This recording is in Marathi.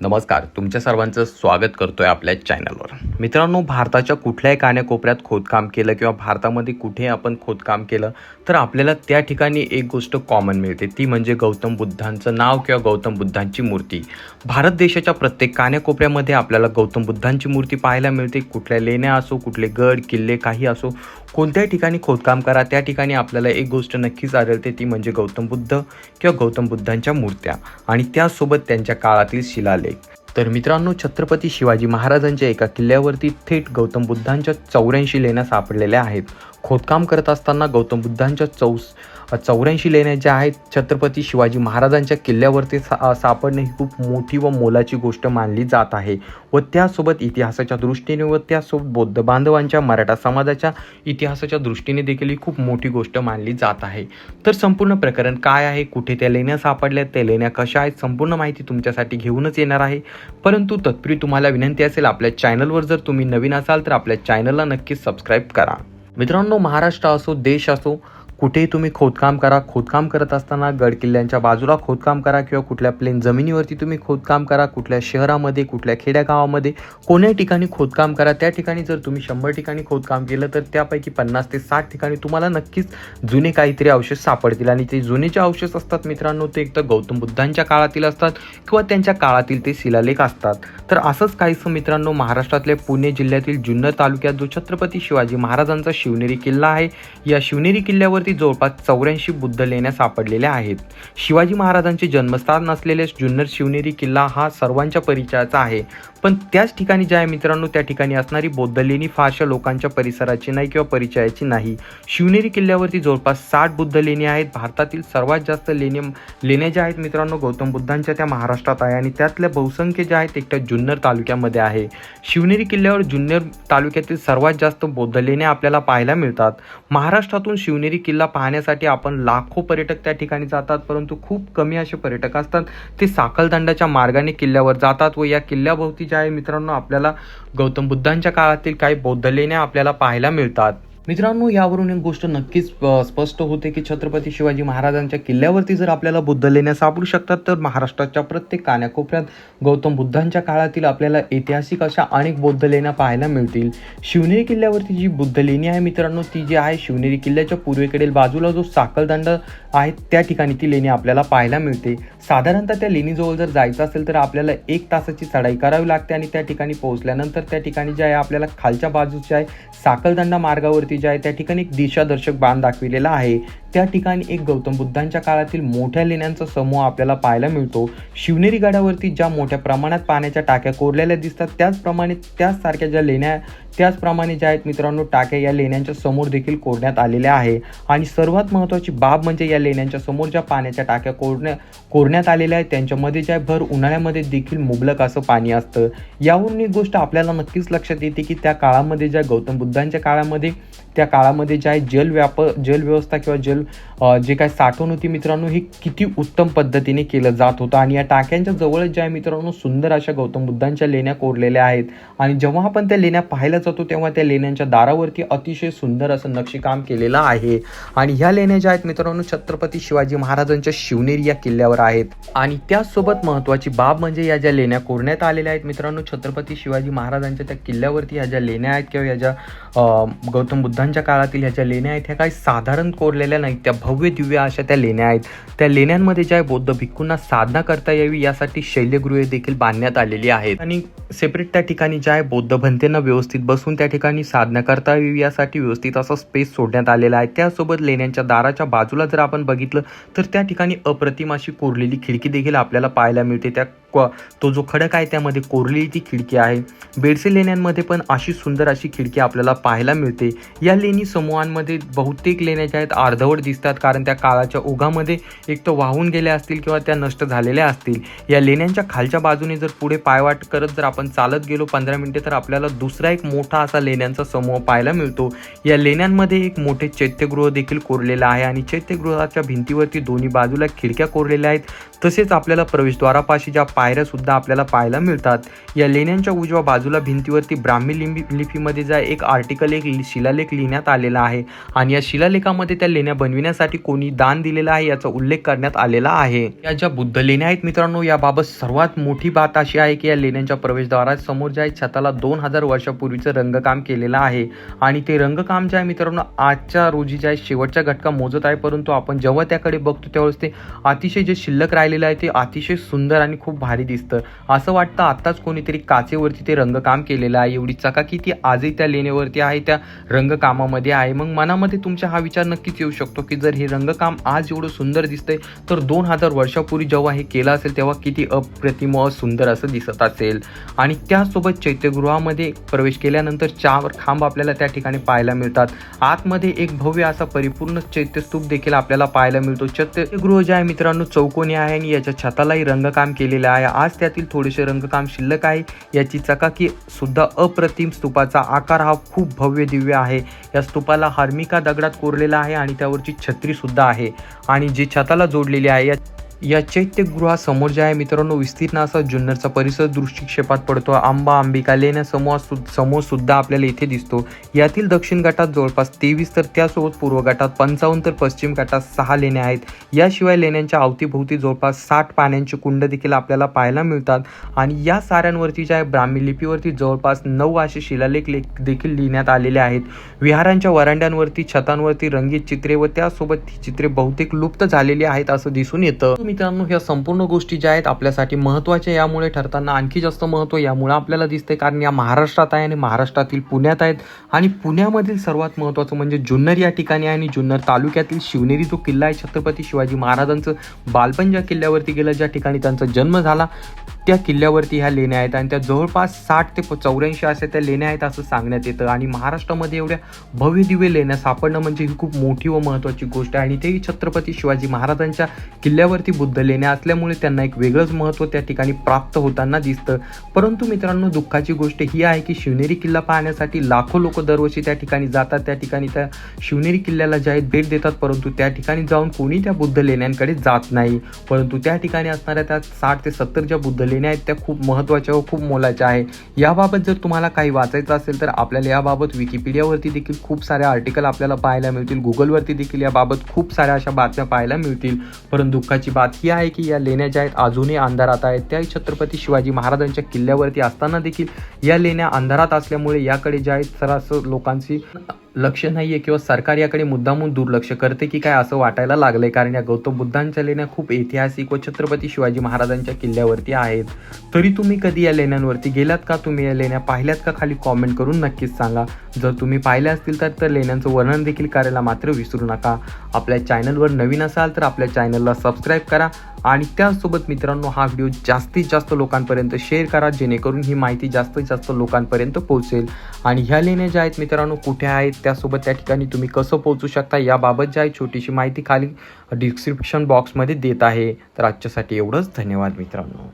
नमस्कार. तुमच्या सर्वांचं स्वागत करतो आहे आपल्या चॅनलवर मित्रांनो भारताच्या कुठल्याही कान्याकोपऱ्यात खोदकाम केलं किंवा भारतामध्ये कुठेही आपण खोदकाम केलं तर आपल्याला त्या ठिकाणी एक गोष्ट कॉमन मिळते. ती म्हणजे गौतम बुद्धांचं नाव किंवा गौतम बुद्धांची मूर्ती. भारत देशाच्या प्रत्येक कान्याकोपऱ्यामध्ये आपल्याला गौतम बुद्धांची मूर्ती पाहायला मिळते. कुठल्या लेण्या असो कुठले गड किल्ले काही असो कोणत्याही ठिकाणी खोदकाम करा. त्या ठिकाणी आपल्याला एक गोष्ट नक्कीच आढळते ती म्हणजे गौतम बुद्ध किंवा गौतम बुद्धांच्या मूर्त्या. आणि त्यासोबत त्यांच्या काळातील शिलालेख. तर मित्रांनो छत्रपती शिवाजी महाराजांच्या एका किल्ल्यावरती थेट गौतम बुद्धांच्या चौऱ्याऐंशी लेण्या सापडलेल्या आहेत. खोदकाम करत असताना गौतम बुद्धांच्या चौस चौऱ्याऐंशी लेण्या ज्या आहेत छत्रपती शिवाजी महाराजांच्या किल्ल्यावरती सा सापडणे ही खूप मोठी व मोलाची गोष्ट मानली जात आहे व त्यासोबत इतिहासाच्या दृष्टीने व त्यासोबत बौद्ध बांधवांच्या मराठा समाजाच्या इतिहासाच्या दृष्टीने देखील ही खूप मोठी गोष्ट मानली जात आहे. तर संपूर्ण प्रकरण काय आहे? कुठे त्या लेण्या सापडल्या? त्या लेण्या कशा आहेत? संपूर्ण माहिती तुमच्यासाठी घेऊनच येणार आहे. परंतु तत्पूर्वी तुम्हाला विनंती असेल आपल्या चॅनलवर जर तुम्ही नवीन असाल तर आपल्या चॅनलला नक्कीच सबस्क्राईब करा. मित्रांनो महाराष्ट्र असो देश असो कुठेही तुम्ही खोदकाम करा खोदकाम करत असताना गडकिल्ल्यांच्या बाजूला खोदकाम करा किंवा कुठल्या प्लेन जमिनीवरती तुम्ही खोदकाम करा कुठल्या शहरामध्ये कुठल्या खेड्यागावामध्ये कोण्याही ठिकाणी खोदकाम करा त्या ठिकाणी जर तुम्ही शंभर ठिकाणी खोदकाम केलं तर त्यापैकी पन्नास ते साठ ठिकाणी तुम्हाला नक्कीच जुने काहीतरी अवशेष सापडतील. आणि ते जुने जे अवशेष असतात मित्रांनो ते एकतर गौतम बुद्धांच्या काळातील असतात किंवा त्यांच्या काळातील ते शिलालेख असतात. तर असंच काहीसं मित्रांनो महाराष्ट्रातल्या पुणे जिल्ह्यातील जुन्नर तालुक्यात जो छत्रपती शिवाजी महाराजांचा शिवनेरी किल्ला आहे या शिवनेरी किल्ल्यावर किल्ल्यावरती जवळपास चौऱ्याऐंशी बुद्ध लेण्या सापडलेल्या आहेत. शिवाजी महाराजांचे जन्मस्थान असलेले जुन्नर शिवनेरी किल्ला हा सर्वांच्या परिचयाचा आहे. पण त्याच ठिकाणी ज्या आहे मित्रांनो त्या ठिकाणी असणारी बौद्ध लेणी फारशा लोकांच्या परिसराची नाही किंवा परिचयाची नाही. शिवनेरी किल्ल्यावरती जवळपास साठ बुद्ध लेणी आहेत. भारतातील सर्वात जास्त लेणी लेण्या ज्या आहेत मित्रांनो गौतम बुद्धांच्या त्या महाराष्ट्रात आहे आणि त्यातल्या बहुसंख्य ज्या आहेत एकट्या जुन्नर तालुक्यामध्ये आहे. शिवनेरी किल्ल्यावर जुन्नर तालुक्यातील सर्वात जास्त बौद्ध लेण्या आपल्याला पाहायला मिळतात. महाराष्ट्रातून शिवनेरी किल्ला किल्ला पाहण्यासाठी आपण लाखो पर्यटक त्या ठिकाणी जातात परंतु खूप कमी असे पर्यटक असतात ते साखलदंडाच्या मार्गाने किल्ल्यावर जातात व या किल्ल्याभोवती ज्या आहे मित्रांनो आपल्याला गौतम बुद्धांच्या काळातील काही बौद्ध लेण्या आपल्याला पाहायला मिळतात. मित्रांनो यावरून एक गोष्ट नक्कीच स्पष्ट होते की छत्रपती शिवाजी महाराजांच्या किल्ल्यावरती जर आपल्याला बुद्ध लेण्या सापडू शकतात तर महाराष्ट्राच्या प्रत्येक कान्याकोपऱ्यात गौतम बुद्धांच्या काळातील आपल्याला ऐतिहासिक अशा अनेक बौद्ध लेण्या पाहायला मिळतील. शिवनेरी किल्ल्यावरती जी बुद्ध लेणी आहे मित्रांनो ती जी आहे शिवनेरी किल्ल्याच्या पूर्वेकडील बाजूला जो साकलदंड आहे त्या ठिकाणी ती लेणी आपल्याला पाहायला मिळते. साधारणतः त्या लेणीजवळ जर जायचं असेल तर आपल्याला एक तासाची चढाई करावी लागते आणि त्या ठिकाणी पोहोचल्यानंतर त्या ठिकाणी जे आहे आपल्याला खालच्या बाजूचे आहे साकलदंडा मार्गावरती ज्या आहे त्या ठिकाणी एक दिशादर्शक बाण दाखविलेला आहे. त्या ठिकाणी एक गौतम बुद्धांच्या काळातील मोठ्या लेण्यांचा समूह आपल्याला पाहायला मिळतो. शिवनेरी गडावरती ज्या मोठ्या प्रमाणात पाण्याच्या टाक्या कोरलेल्या दिसतात त्याचप्रमाणे त्याचसारख्या ज्या लेण्या त्याचप्रमाणे ज्या आहेत मित्रांनो टाक्या या लेण्यांच्या समोर देखील कोरण्यात आलेल्या आहे. आणि सर्वात महत्त्वाची बाब म्हणजे या लेण्यांच्या समोर ज्या पाण्याच्या टाक्या कोरण्या कोरण्यात आलेल्या आहेत त्यांच्यामध्ये ज्या भर उन्हाळ्यामध्ये देखील मुबलक असं पाणी असतं. यावरून एक गोष्ट आपल्याला नक्कीच लक्षात येते की त्या काळामध्ये ज्या गौतम बुद्धांच्या काळामध्ये त्या काळामध्ये ज्या जल व्याप जल व्यवस्था किंवा जल जे काय साठवण होती मित्रांनो ही किती उत्तम पद्धतीने केलं जात होतं. आणि या टाक्यांच्या जवळच ज्या मित्रांनो सुंदर अशा गौतम बुद्धांच्या लेण्या कोरलेल्या आहेत. आणि जेव्हा आपण त्या लेण्या पाहायला जातो तेव्हा त्या लेण्यांच्या दारावरती अतिशय सुंदर असं नक्षीकाम केलेलं आहे. आणि ह्या लेण्या ज्या आहेत मित्रांनो छत्रपती शिवाजी महाराजांच्या शिवनेरी या किल्ल्यावर आहेत. आणि त्याचसोबत महत्त्वाची बाब म्हणजे या ज्या लेण्या कोरण्यात आलेल्या आहेत मित्रांनो छत्रपती शिवाजी महाराजांच्या त्या किल्ल्यावरती ह्या ज्या लेण्या आहेत किंवा या ज्या गौतम गौतम बुद्धांच्या काळातील ह्या ज्या लेण्या आहेत ह्या काही साधारण कोरलेल्या नाहीत. त्या भव्य दिव्य अशा त्या लेण्या आहेत. त्या लेण्यांमध्ये ज्या बौद्ध भिक्खूंना साधना करता यावी यासाठी शैल्यगृहे देखील बांधण्यात आलेली आहेत. आणि सेपरेट त्या ठिकाणी ज्या आहे बौद्ध भंतेंना व्यवस्थित बसून त्या ठिकाणी साधना करता यावी यासाठी व्यवस्थित असा स्पेस सोडण्यात आलेला आहे. त्यासोबत लेण्यांच्या दाराच्या बाजूला जर आपण बघितलं तर त्या ठिकाणी अप्रतिम अशी कोरलेली खिडकी देखील आपल्याला पाहायला मिळते. त्या क- तो जो खडक आहे त्यामध्ये कोरलेली ती खिडकी आहे. बेडसे लेण्यांमध्ये पण अशी सुंदर अशी खिडकी आपल्याला पाहायला मिळते. या लेणी समूहांमध्ये बहुतेक लेण्या ज्या आहेत अर्धवट दिसतात. कारण त्या काळाच्या ओघामध्ये एक तर वाहून गेल्या असतील किंवा त्या नष्ट झालेल्या असतील. या लेण्यांच्या खालच्या बाजूने जर पुढे पायवाट करत जर आपण चालत गेलो पंधरा मिनिटे तर आपल्याला दुसरा एक मोठा असा लेण्यांचा समूह पाहायला मिळतो. या लेण्यांमध्ये एक मोठे चैत्यगृह देखील कोरलेलं आहे आणि चैत्यगृहाच्या भिंतीवरती दोन्ही बाजूला खिडक्या कोरलेल्या आहेत. तसेच आपल्याला प्रवेशद्वारापाशी ज्या पायऱ्या सुद्धा आपल्याला पाहायला मिळतात. या लेण्यांच्या उजव्या बाजूला भिंतीवरती ब्राह्मी लिंबी लिपीमध्ये जा एक आर्टिकल एक लि- शिलालेख लिहिण्यात आलेला आहे. आणि या शिलालेखामध्ये त्या लेण्या बनविण्यासाठी कोणी दान दिलेलं आहे याचा उल्लेख करण्यात आलेला आहे. या ज्या बुद्ध लेण्या आहेत मित्रांनो याबाबत सर्वात मोठी बात अशी आहे की या लेण्यांच्या प्रवेशद्वारात समोर ज्या आहे छताला दोन हजार वर्षापूर्वीचं रंगकाम केलेलं आहे. आणि ते रंगकाम जे आहे मित्रांनो आजच्या रोजी जे आहे शेवटच्या घटका मोजत आहे. परंतु आपण जेव्हा त्याकडे बघतो त्यावेळेस ते अतिशय जे शिल्लक राहिलेलं आहे ते अतिशय सुंदर आणि खूप भारी दिसतं. असं वाटतं आत्ताच कोणीतरी काचेवरती ते रंगकाम केलेलं आहे. एवढी चकाकी ती आजही त्या लेण्यावरती आहे त्या रंगकामामध्ये आहे. मग मनामध्ये तुमचा हा विचार नक्कीच येऊ शकतो की जर हे रंगकाम आज एवढं सुंदर दिसतंय तर दोन हजार वर्षापूर्वी जेव्हा हे केलं असेल तेव्हा किती अप्रतिम सुंदर असं दिसत असेल. आणि त्यासोबत चैत्यगृहामध्ये प्रवेश केल्यानंतर चार खांब आपल्याला त्या ठिकाणी पाहायला मिळतात. आतमध्ये एक भव्य असा परिपूर्ण चैत्यस्तूप देखील आपल्याला पाहायला मिळतो. चैत्यगृह जे आहे मित्रांनो चौकोनी आहे आणि याच्या छतालाही रंगकाम केलेलं आहे. आज त्यातील थोडेसे रंगकाम शिल्लक आहे. याची चकाकी सुद्धा अप्रतिम स्तूपाचा आकार हा खूप भव्य दिव्य आहे. या स्तूपाला हार्मिका दगडात कोरलेला आहे आणि त्यावरची छत्री सुद्धा आहे. आणि जी छताला जोडलेली आहे या या चैत्यगृहासमोर जे आहे मित्रांनो विस्तीर्ण असा जुन्नरचा परिसर दृष्टिक्षेपात पडतो. आंबा अंबिका लेण्या समूह सु समूह सुद्धा आपल्याला इथे दिसतो. यातील दक्षिण गटात जवळपास तेवीस तर त्यासोबत पूर्व गटात पंचावन्न तर पश्चिम गटात सहा लेण्या आहेत. याशिवाय लेण्यांच्या अवतीभोवती जवळपास साठ पाण्यांची कुंड देखील आपल्याला पाहायला मिळतात. आणि या साऱ्यांवरती जे आहे ब्राह्मी लिपीवरती जवळपास नऊ असे शिलालेख लेख देखील लिहिण्यात आलेले आहेत. विहारांच्या वरांड्यांवरती छतांवरती रंगीत चित्रे व त्यासोबत ही चित्रे बहुतेक लुप्त झालेली आहेत असं दिसून येतं. मित्रांनो ह्या संपूर्ण गोष्टी ज्या आहेत आपल्यासाठी महत्त्वाच्या यामुळे ठरताना आणखी जास्त महत्त्व यामुळे आपल्याला दिसते कारण या महाराष्ट्रात आहे आणि महाराष्ट्रातील पुण्यात आहेत. आणि पुण्यामधील सर्वात महत्त्वाचं म्हणजे जुन्नर या ठिकाणी आहे आणि जुन्नर तालुक्यातील शिवनेरी जो किल्ला आहे छत्रपती शिवाजी महाराजांचं बालपण ज्या किल्ल्यावरती गेलं ज्या ठिकाणी त्यांचा जन्म झाला त्या किल्ल्यावरती ह्या लेण्या आहेत. आणि त्या जवळपास साठ ते चौऱ्याऐंशी अशा त्या लेण्या आहेत असं सांगण्यात येतं. आणि महाराष्ट्रामध्ये एवढ्या भव्य दिव्य लेण्या सापडणं म्हणजे ही खूप मोठी व महत्त्वाची गोष्ट आहे. आणि तेही छत्रपती शिवाजी महाराजांच्या किल्ल्यावरती बुद्ध लेण्या असल्यामुळे त्यांना एक वेगळंच महत्त्व त्या ठिकाणी प्राप्त होताना दिसतं. परंतु मित्रांनो दुःखाची गोष्ट ही आहे की शिवनेरी किल्ला पाहण्यासाठी लाखो लोक दरवर्षी त्या ठिकाणी जातात. त्या ठिकाणी त्या शिवनेरी किल्ल्याला जे आहेत भेट देतात परंतु त्या ठिकाणी जाऊन कोणी त्या बुद्ध लेण्यांकडे जात नाही. परंतु त्या ठिकाणी असणाऱ्या त्या साठ ते सत्तर ज्या बुद्ध लेण्या आहेत त्या खूप महत्त्वाच्या व खूप मोलाच्या आहे. याबाबत जर तुम्हाला काही वाचायचं असेल तर आपल्याला याबाबत विकिपीडियावरती देखील खूप सारे आर्टिकल आपल्याला पाहायला मिळतील. गुगलवरती देखील याबाबत खूप साऱ्या अशा बातम्या पाहायला मिळतील. परंतु दुःखाची बात ही आहे की या लेण्या ज्या आहेत अजूनही अंधारात आहेत त्या छत्रपती शिवाजी महाराजांच्या किल्ल्यावरती असताना देखील या लेण्या अंधारात असल्यामुळे याकडे ज्या आहेत सरास लोकांची लक्ष नाही आहे किंवा सरकार याकडे मुद्दामून दुर्लक्ष करते की काय असं वाटायला लागलंय. कारण या गौतम बुद्धांच्या लेण्या खूप ऐतिहासिक व छत्रपती शिवाजी महाराजांच्या किल्ल्यावरती आहेत. तरी तुम्ही कधी या लेण्यांवरती गेलात का? तुम्ही या लेण्या पाहिल्यात का? खाली कॉमेंट करून नक्कीच सांगा. जर तुम्ही पाहिले असतील तर तर लेण्यांचं वर्णन देखील करायला मात्र विसरू नका. आपल्या चॅनलवर नवीन असाल तर आपल्या चॅनलला सबस्क्राईब करा आणि त्यासोबत मित्रांनो हा व्हिडिओ जास्तीत जास्त लोकांपर्यंत शेअर करा जेणेकरून ही माहिती जास्तीत जास्त लोकांपर्यंत पोहोचेल. आणि ह्या लेण्या ज्या आहेत मित्रांनो कुठे आहेत त्यासोबत त्या ठिकाणी तुम्ही कसं पोहोचू शकता याबाबत ज्या आहे छोटीशी माहिती खाली डिस्क्रिप्शन बॉक्समध्ये देत आहे. तर आजच्यासाठी एवढंच. धन्यवाद मित्रांनो.